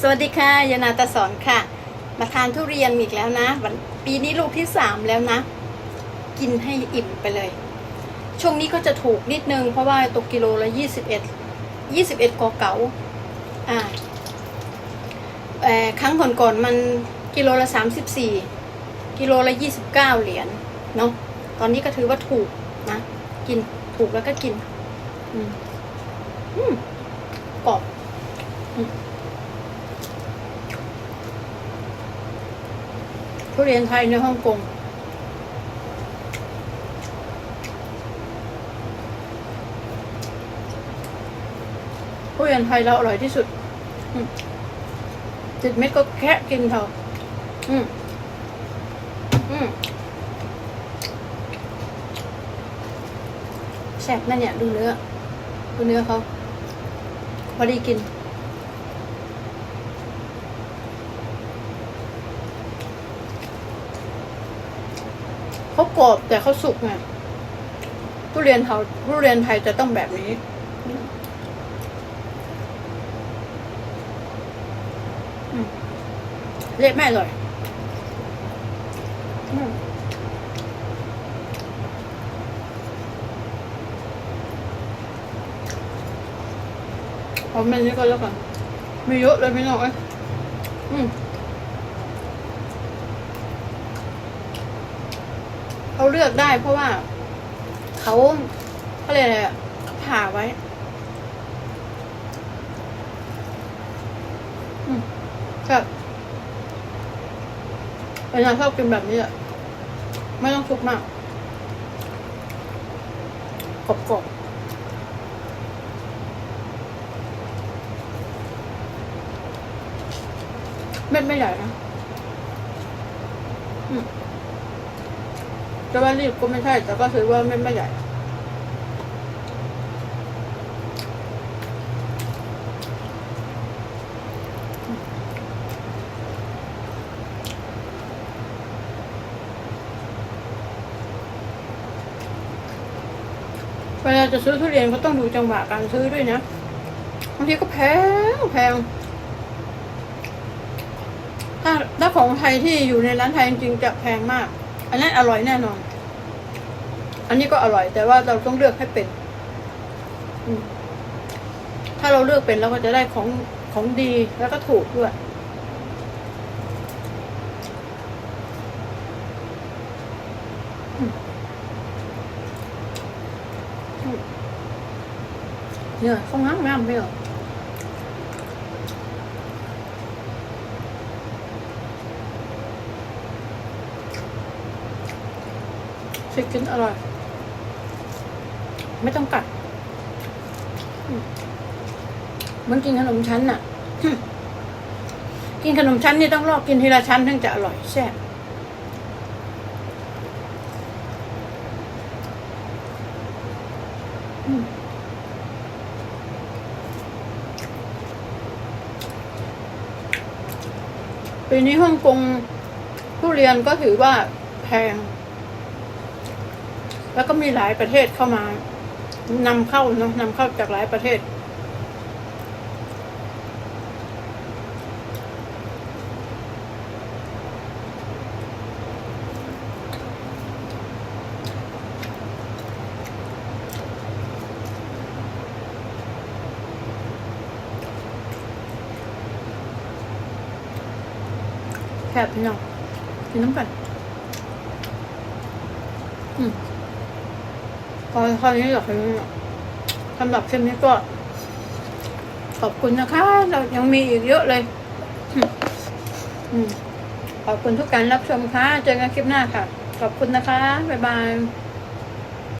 สวัสดีค่ะยานาตาสอนค่ะ มาทานทุเรียนอีกแล้วนะวันปีนี้ลูกที่สามแล้วนะ กินให้อิ่มไปเลย ช่วงนี้ก็จะถูกนิดนึง เพราะว่าตกกิโลละยี่สิบเอ็ดยี่สิบเอ็ดกอเก๋าอ่าเอ่อครั้งก่อนๆมันกิโลละสามสิบสี่กิโลละยี่สิบเก้าเหรียญเนาะตอนนี้ก็ถือว่าถูกนะ กินถูกแล้วก็กิน อืมอืมกรอบอืม ทุเรียนไทยในฮ่องกงทุเรียนไทยเราอร่อยที่สุดติดเม็ดก็แค่กินเถอะอืมอืมแซ่บนั่นเนี่ยดูเนื้อ ดูเนื้อเขาพอดีกิน เขากรอบแต่เขาสุกไงทุเรียนเขาทุเรียนไทยจะต้องแบบนี้ เละไม่อร่อยอืมเอาเมนนี้ก็แล้วกันม่เยอะเลยไม่น้อยอืม เขาเลือกได้เพราะว่าเขาเขาเรียกอะไรเขาผ่าไว้ครับเป็นยาชอบกินแบบนี้อะไม่ต้องชุบมากกรอบๆเม็ดไม่ใหญ่นะ อืม จะว่ารีบก็ไม่ใช่ แต่ก็ถือว่าไม่ไม่ใหญ่เวลาจะซื้อทุเรียนก็ต้องดูจังหวะการซื้อด้วยนะบางทีก็แพงแพงถ้าถ้าของไทยที่อยู่ในร้านไทยจริงๆจะแพงมาก อันนั้นอร่อยแน่นอน อันนี้ก็อร่อย แต่ว่าเราต้องเลือกให้เป็นถ้าเราเลือกเป็นเราก็จะได้ของของดีแล้วก็ถูกด้วยเนี่ยเขางามงามๆไหมเหรอชิคกินอร่อย ไม่ต้องกัดมเหมันกินขนมชั้นน่ะ กินขนมชั้นนี่ต้องลอกกินทีละชั้นถึงจะอร่อยแซ่บปีนี้ฮ่องกงทุเรียนก็ถือว่าแพง แล้วก็มีหลายประเทศเข้ามา นำเข้าเนาะนำเข้าจากหลายประเทศ แคบพี่น้องกินน้ำกันอืม พอคราวนี้อยากให้สำหรับคลิปนี้ก็ ขอบคุณนะคะ เรายังมีอีกเยอะเลยขอบคุณทุกการรับชมค่ะ เจอกันคลิปหน้าค่ะ ขอบคุณนะคะ บ๊ายบาย